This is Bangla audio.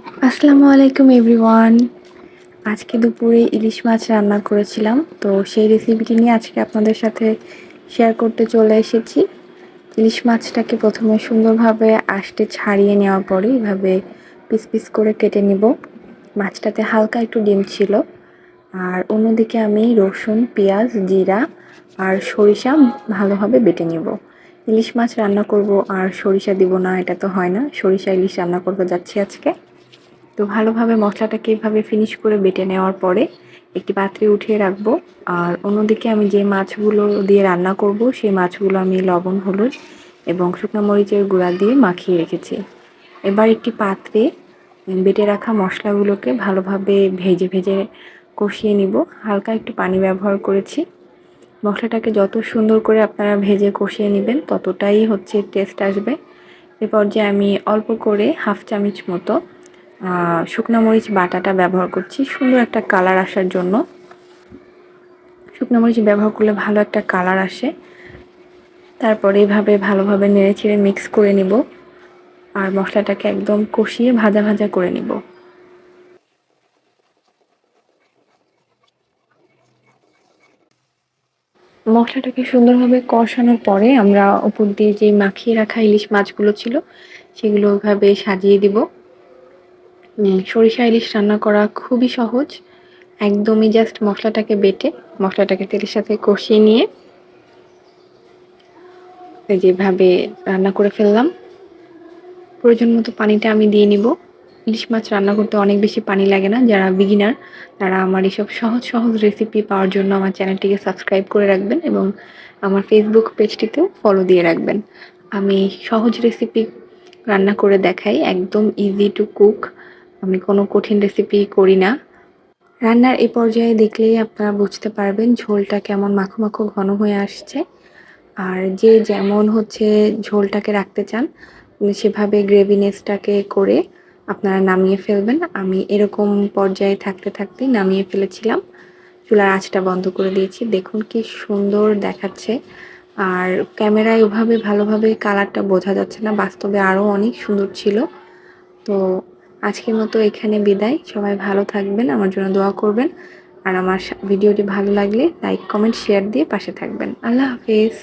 আসসালামু আলাইকুম, এভরিওয়ান। আজকে দুপুরে ইলিশ মাছ রান্না করেছিলাম, তো সেই রেসিপিটি নিয়ে আজকে আপনাদের সাথে শেয়ার করতে চলে এসেছি। ইলিশ মাছটাকে প্রথমে সুন্দরভাবে আষ্টে ছাড়িয়ে নেওয়ার পরে এভাবে পিস পিস করে কেটে নিব। মাছটাতে হালকা একটু ডিম ছিল। আর অন্যদিকে আমি রসুন, পেঁয়াজ, জিরা আর সরিষা ভালোভাবে বেটে নিব। ইলিশ মাছ রান্না করব আর সরিষা দিব না, এটা তো হয় না। সরিষা ইলিশ রান্না করতে যাচ্ছি আজকে। তো ভালোভাবে মশলাটাকে এইভাবে ফিনিশ করে বেটে নেওয়ার পরে একটি পাত্রে উঠিয়ে রাখব। আর অন্যদিকে আমি যে মাছগুলো দিয়ে রান্না করব, সেই মাছগুলো আমি লবণ, হলুদ এবং শুকনো মরিচের গুঁড়া দিয়ে মাখিয়ে রেখেছি। এবার একটি পাত্রে বেটে রাখা মশলাগুলোকে ভালোভাবে ভেজে ভেজে কষিয়ে নিব। হালকা একটু পানি ব্যবহার করেছি। মশলাটাকে যত সুন্দর করে আপনারা ভেজে কষিয়ে নেবেন, ততটাই হচ্ছে টেস্ট আসবে। এ পর্যায়ে আমি অল্প করে হাফ চামচ মতো শুকনো মরিচ বাটাটা ব্যবহার করছি। সুন্দর একটা কালার আসার জন্য। শুকনো মরিচ ব্যবহার করলে ভালো একটা কালার আসে। তারপরে এইভাবে ভালোভাবে নেড়ে ছেড়ে মিক্স করে নিব। আর মশলাটাকে একদম কষিয়ে ভাজা ভাজা করে নিব। মশলাটাকে সুন্দরভাবে কষানোর পরে আমরা উপর দিয়ে যে মাখিয়ে রাখা ইলিশ মাছগুলো ছিল, সেগুলো ওইভাবে সাজিয়ে দিব। সরিষা ইলিশ রান্না করা খুবই সহজ। একদমই জাস্ট মশলাটাকে বেটে, মশলাটাকে তেলের সাথে কষিয়ে নিয়ে যেভাবে রান্না করে ফেললাম। প্রয়োজন মতো পানিটা আমি দিয়ে নিব। ইলিশ মাছ রান্না করতে অনেক বেশি পানি লাগে না, যারা বিগিনার তারা আমার এইসব সহজ সহজ রেসিপি পাওয়ার জন্য আমার চ্যানেলটিকে সাবস্ক্রাইব করে রাখবেন এবং আমার ফেসবুক পেজটিতেও ফলো দিয়ে রাখবেন। আমি সহজ রেসিপি রান্না করে দেখাই, একদম ইজি টু কুক আমি কোনো কঠিন রেসিপি করি না। রান্নার এই পর্যায়ে দেখলেই আপনারা বুঝতে পারবেন ঝোলটা কেমন মাখো মাখো ঘন হয়ে আসছে। আর যে যেমন হচ্ছে ঝোলটাকে রাখতে চান সেভাবে গ্রেভিনেসটাকে করে আপনারা নামিয়ে ফেলবেন। আমি এরকম পর্যায়ে থাকতে থাকতেই নামিয়ে ফেলেছিলাম। চুলার আঁচটা বন্ধ করে দিয়েছি। দেখুন কি সুন্দর দেখাচ্ছে। আর ক্যামেরায় ওভাবে ভালোভাবে কালারটা বোঝা যাচ্ছে না। বাস্তবে আরও অনেক সুন্দর ছিল। তো আজকের মতো এখানে বিদায়। সবাই ভালো থাকবেন, আমার জন্য দোয়া করবেন। আর আমার ভিডিওটি ভালো লাগলে লাইক, কমেন্ট, শেয়ার দিয়ে পাশে থাকবেন। আল্লাহ হাফিজ।